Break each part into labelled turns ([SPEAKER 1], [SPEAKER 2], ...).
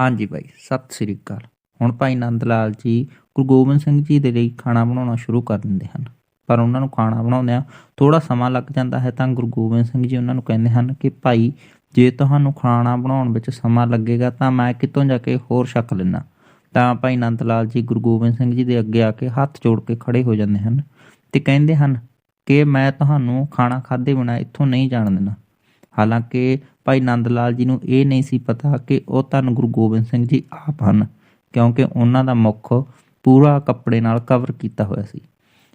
[SPEAKER 1] ਹਾਂਜੀ ਭਾਈ, ਸਤਿ ਸ੍ਰੀ ਅਕਾਲ। ਹੁਣ ਭਾਈ ਨੰਦ ਲਾਲ ਜੀ ਗੁਰੂ ਗੋਬਿੰਦ ਸਿੰਘ ਜੀ ਦੇ ਲਈ ਖਾਣਾ ਬਣਾਉਣਾ ਸ਼ੁਰੂ ਕਰ ਦਿੰਦੇ ਹਨ। ਪਰ ਉਹਨਾਂ ਨੂੰ ਖਾਣਾ ਬਣਾਉਂਦਿਆਂ ਥੋੜਾ ਸਮਾਂ ਲੱਗ ਜਾਂਦਾ ਹੈ ਤਾਂ ਗੁਰੂ ਗੋਬਿੰਦ ਸਿੰਘ ਜੀ ਉਹਨਾਂ ਨੂੰ ਕਹਿੰਦੇ ਹਨ ਕਿ ਭਾਈ, ਜੇ ਤੁਹਾਨੂੰ ਖਾਣਾ ਬਣਾਉਣ ਵਿੱਚ ਸਮਾਂ ਲੱਗੇਗਾ ਤਾਂ ਮੈਂ ਕਿਤੋਂ ਜਾ ਕੇ ਹੋਰ ਛਕ ਲੈਣਾ ਤਾਂ ਭਾਈ ਨੰਦ ਲਾਲ ਜੀ ਗੁਰੂ ਗੋਬਿੰਦ ਸਿੰਘ ਜੀ ਦੇ ਅੱਗੇ ਆ ਕੇ ਹੱਥ ਜੋੜ ਕੇ ਖੜੇ ਹੋ ਜਾਂਦੇ ਹਨ ਤੇ ਕਹਿੰਦੇ ਹਨ ਕਿ ਮੈਂ ਤੁਹਾਨੂੰ ਖਾਣਾ ਖਾਦੇ ਬਿਨਾਂ ਇੱਥੋਂ ਨਹੀਂ ਜਾਣ ਦੇਣਾ। ਹਾਲਾਂਕਿ ਭਾਈ ਨੰਦ ਲਾਲ ਜੀ ਨੂੰ ਇਹ ਨਹੀਂ ਸੀ ਪਤਾ ਕਿ ਉਹ ਧੰਨ ਗੁਰੂ ਗੋਬਿੰਦ ਸਿੰਘ ਜੀ ਆਪ ਹਨ, ਕਿਉਂਕਿ ਉਹਨਾਂ ਦਾ ਮੁੱਖ ਪੂਰਾ ਕੱਪੜੇ ਨਾਲ ਕਵਰ ਕੀਤਾ ਹੋਇਆ ਸੀ।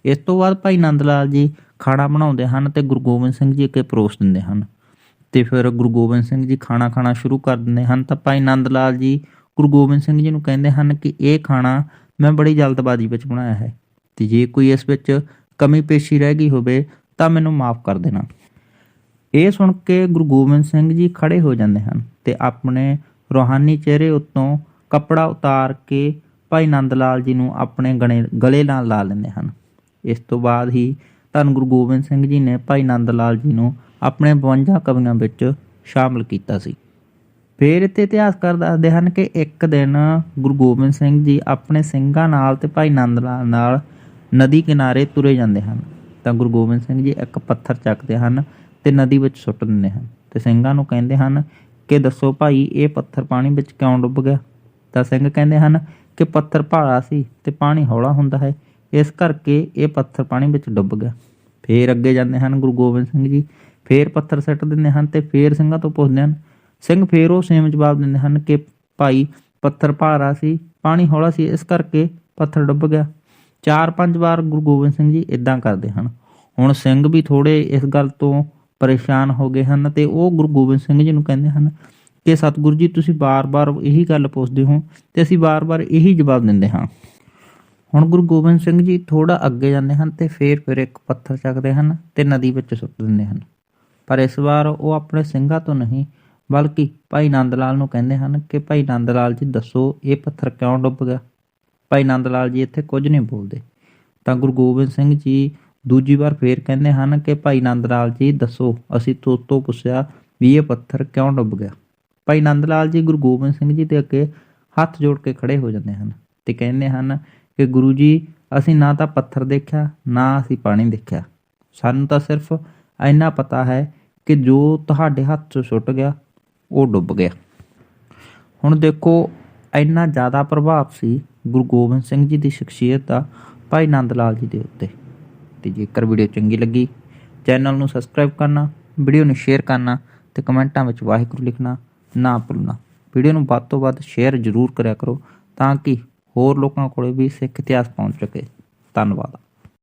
[SPEAKER 1] ਇਸ ਤੋਂ ਬਾਅਦ ਭਾਈ ਨੰਦ ਲਾਲ ਜੀ ਖਾਣਾ ਬਣਾਉਂਦੇ ਹਨ ਤੇ ਗੁਰੂ ਗੋਬਿੰਦ ਸਿੰਘ ਜੀ ਅੱਗੇ ਪਰੋਸ ਦਿੰਦੇ ਹਨ। ਤੇ ਫਿਰ ਗੁਰੂ ਗੋਬਿੰਦ ਸਿੰਘ ਜੀ ਖਾਣਾ ਖਾਣਾ ਸ਼ੁਰੂ ਕਰ ਦਿੰਦੇ ਹਨ ਤਾਂ ਭਾਈ ਨੰਦ ਲਾਲ ਜੀ ਗੁਰੂ ਗੋਬਿੰਦ ਸਿੰਘ ਜੀ ਨੂੰ ਕਹਿੰਦੇ ਹਨ ਕਿ ਇਹ ਖਾਣਾ ਮੈਂ ਬੜੀ ਜਲਦਬਾਜ਼ੀ ਵਿੱਚ ਬਣਾਇਆ ਹੈ ਤੇ ਜੇ ਕੋਈ ਇਸ ਵਿੱਚ ਕਮੀ ਪੇਸ਼ੀ ਰਹਿ ਗਈ ਹੋਵੇ ਤਾਂ ਮੈਨੂੰ ਮਾਫ ਕਰ ਦੇਣਾ। ਇਹ ਸੁਣ ਕੇ ਗੁਰੂ ਗੋਬਿੰਦ ਸਿੰਘ ਜੀ ਖੜੇ ਹੋ ਜਾਂਦੇ ਹਨ ਤੇ ਆਪਣੇ ਰੋਹਾਨੀ ਚਿਹਰੇ ਉੱਤੋਂ ਕੱਪੜਾ ਉਤਾਰ ਕੇ ਭਾਈ ਨੰਦ ਲਾਲ ਜੀ ਨੂੰ ਆਪਣੇ ਗਣੇ, ਗਲੇ ਨਾਲ ਲਾ ਲੈਂਦੇ ਹਨ। ਇਸ ਤੋਂ ਬਾਅਦ ਹੀ ਧੰਨ ਗੁਰੂ ਗੋਬਿੰਦ ਸਿੰਘ ਜੀ ਨੇ ਭਾਈ ਨੰਦ ਲਾਲ ਜੀ ਨੂੰ ਆਪਣੇ 52 ਕਵੀਆਂ ਵਿੱਚ ਸ਼ਾਮਲ ਕੀਤਾ ਸੀ। ਫਿਰ ਇੱਥੇ ਇਤਿਹਾਸਕਾਰ ਦੱਸਦੇ ਹਨ ਕਿ ਇੱਕ ਦਿਨ ਗੁਰੂ ਗੋਬਿੰਦ ਸਿੰਘ ਜੀ ਆਪਣੇ ਸਿੰਘਾਂ ਨਾਲ ਤੇ ਭਾਈ ਨੰਦ ਲਾਲ ਨਾਲ ਨਦੀ ਕਿਨਾਰੇ ਤੁਰੇ ਜਾਂਦੇ ਹਨ। ਤਾਂ ਗੁਰੂ ਗੋਬਿੰਦ ਸਿੰਘ ਜੀ ਇੱਕ ਪੱਥਰ ਚੱਕਦੇ ਹਨ ਤੇ ਨਦੀ ਵਿੱਚ ਸੁੱਟ ਦਿੰਦੇ ਹਨ। ਤੇ ਸਿੰਘਾਂ ਨੂੰ ਕਹਿੰਦੇ ਹਨ ਕਿ ਦੱਸੋ ਭਾਈ, ਇਹ ਪੱਥਰ ਪਾਣੀ ਵਿੱਚ ਕਿਉਂ ਡੁੱਬ ਗਿਆ? ਤਾਂ ਸਿੰਘ ਕਹਿੰਦੇ ਹਨ ਕਿ ਪੱਥਰ ਭਾਰਾ ਸੀ ਤੇ ਪਾਣੀ ਹੌਲਾ ਹੁੰਦਾ ਹੈ, ਇਸ ਕਰਕੇ ਇਹ ਪੱਥਰ ਪਾਣੀ ਵਿੱਚ ਡੁੱਬ ਗਿਆ। ਫੇਰ ਅੱਗੇ ਜਾਂਦੇ ਹਨ ਗੁਰੂ ਗੋਬਿੰਦ ਸਿੰਘ ਜੀ, ਫੇਰ ਪੱਥਰ ਸੱਟ ਦਿੰਦੇ ਹਨ ਤੇ ਫੇਰ ਸਿੰਘਾਂ ਤੋਂ ਪੁੱਛਦੇ ਹਨ। ਸਿੰਘ ਫੇਰ ਉਹ ਸੇਮ ਜਵਾਬ ਦਿੰਦੇ ਹਨ ਕਿ ਭਾਈ, ਪੱਥਰ ਭਾਰਾ ਸੀ, ਪਾਣੀ ਹੌਲਾ ਸੀ, ਇਸ ਕਰਕੇ ਪੱਥਰ ਡੁੱਬ ਗਿਆ। ਚਾਰ ਪੰਜ ਵਾਰ ਗੁਰੂ ਗੋਬਿੰਦ ਸਿੰਘ ਜੀ ਇਦਾਂ ਕਰਦੇ ਹਨ। ਹੁਣ ਸਿੰਘ ਵੀ ਥੋੜੇ ਇਸ ਗੱਲ ਤੋਂ ਪਰੇਸ਼ਾਨ ਹੋ ਗਏ ਹਨ ਤੇ ਉਹ ਗੁਰੂ ਗੋਬਿੰਦ ਸਿੰਘ ਜੀ ਨੂੰ ਕਹਿੰਦੇ ਹਨ ਕਿ ਸਤਿਗੁਰੂ ਜੀ, ਤੁਸੀਂ ਬਾਰ-ਬਾਰ ਇਹੀ ਗੱਲ ਪੁੱਛਦੇ ਹੋ ਤੇ ਅਸੀਂ ਬਾਰ-ਬਾਰ ਇਹੀ ਜਵਾਬ ਦਿੰਦੇ ਹਾਂ। ਹੁਣ ਗੁਰੂ ਗੋਬਿੰਦ ਸਿੰਘ ਜੀ ਥੋੜਾ ਅੱਗੇ ਜਾਂਦੇ ਹਨ ਤੇ ਫੇਰ ਫਿਰ ਇੱਕ ਪੱਥਰ ਚੱਕਦੇ ਹਨ ਤੇ ਨਦੀ ਵਿੱਚ ਸੁੱਟ ਦਿੰਦੇ ਹਨ। ਪਰ ਇਸ ਵਾਰ ਉਹ ਆਪਣੇ ਸਿੰਘਾਂ ਤੋਂ ਨਹੀਂ, ਬਲਕਿ ਭਾਈ ਨੰਦ ਲਾਲ ਨੂੰ ਕਹਿੰਦੇ ਹਨ ਕਿ ਭਾਈ ਨੰਦ ਲਾਲ ਜੀ, ਦੱਸੋ ਇਹ ਪੱਥਰ ਕਿਉਂ ਡੁੱਬ ਗਿਆ? ਭਾਈ ਨੰਦ ਲਾਲ ਜੀ ਇੱਥੇ ਕੁਝ ਨਹੀਂ ਬੋਲਦੇ। ਤਾਂ ਗੁਰੂ ਗੋਬਿੰਦ ਸਿੰਘ ਜੀ ਦੂਜੀ ਵਾਰ ਫੇਰ ਕਹਿੰਦੇ ਹਨ ਕਿ ਭਾਈ ਨੰਦ ਲਾਲ ਜੀ, ਦੱਸੋ, ਅਸੀਂ ਤੋਂ ਤੋਂ ਪੁੱਛਿਆ ਵੀ ਇਹ ਪੱਥਰ ਕਿਉਂ ਡੁੱਬ ਗਿਆ? ਭਾਈ ਨੰਦ ਲਾਲ ਜੀ, ਗੁਰੂ ਗੋਬਿੰਦ ਸਿੰਘ ਜੀ ਦੇ ਅੱਗੇ ਹੱਥ ਜੋੜ ਕੇ ਖੜੇ ਹੋ ਜਾਂਦੇ ਹਨ ਤੇ ਕਹਿੰਦੇ ਹਨ ਕਿ ਗੁਰੂ ਜੀ, ਅਸੀਂ ਨਾ ਤਾਂ ਪੱਥਰ ਦੇਖਿਆ, ਨਾ ਅਸੀਂ ਪਾਣੀ ਦੇਖਿਆ। ਸਾਨੂੰ ਤਾਂ ਸਿਰਫ ਇੰਨਾ ਪਤਾ ਹੈ ਕਿ ਜੋ ਤੁਹਾਡੇ ਹੱਥ 'ਚੋਂ ਛੁੱਟ ਗਿਆ, ਉਹ ਡੁੱਬ ਗਿਆ। ਹੁਣ ਦੇਖੋ, ਇੰਨਾ ਜ਼ਿਆਦਾ ਪ੍ਰਭਾਵ ਸੀ ਗੁਰੂ ਗੋਬਿੰਦ ਸਿੰਘ ਜੀ ਦੀ ਸ਼ਖਸੀਅਤ ਦਾ ਭਾਈ ਨੰਦ ਲਾਲ ਜੀ ਦੇ ਉੱਤੇ। ਤੇ ਜੇਕਰ ਵੀਡੀਓ ਚੰਗੀ ਲੱਗੀ, ਚੈਨਲ ਨੂੰ ਸਬਸਕ੍ਰਾਈਬ ਕਰਨਾ, ਵੀਡੀਓ ਨੂੰ ਸ਼ੇਅਰ ਕਰਨਾ ਤੇ ਕਮੈਂਟਾਂ ਵਿੱਚ ਵਾਹਿਗੁਰੂ ਲਿਖਣਾ ਨਾ ਭੁੱਲਣਾ। ਵੀਡੀਓ ਨੂੰ ਵੱਧ ਤੋਂ ਵੱਧ ਸ਼ੇਅਰ ਜ਼ਰੂਰ ਕਰਿਆ ਕਰੋ ਤਾਂ ਕਿ ਹੋਰ ਲੋਕਾਂ ਕੋਲੇ ਵੀ ਸਿੱਖ ਇਤਿਹਾਸ ਪਹੁੰਚ ਸਕੇ। ਧੰਨਵਾਦ।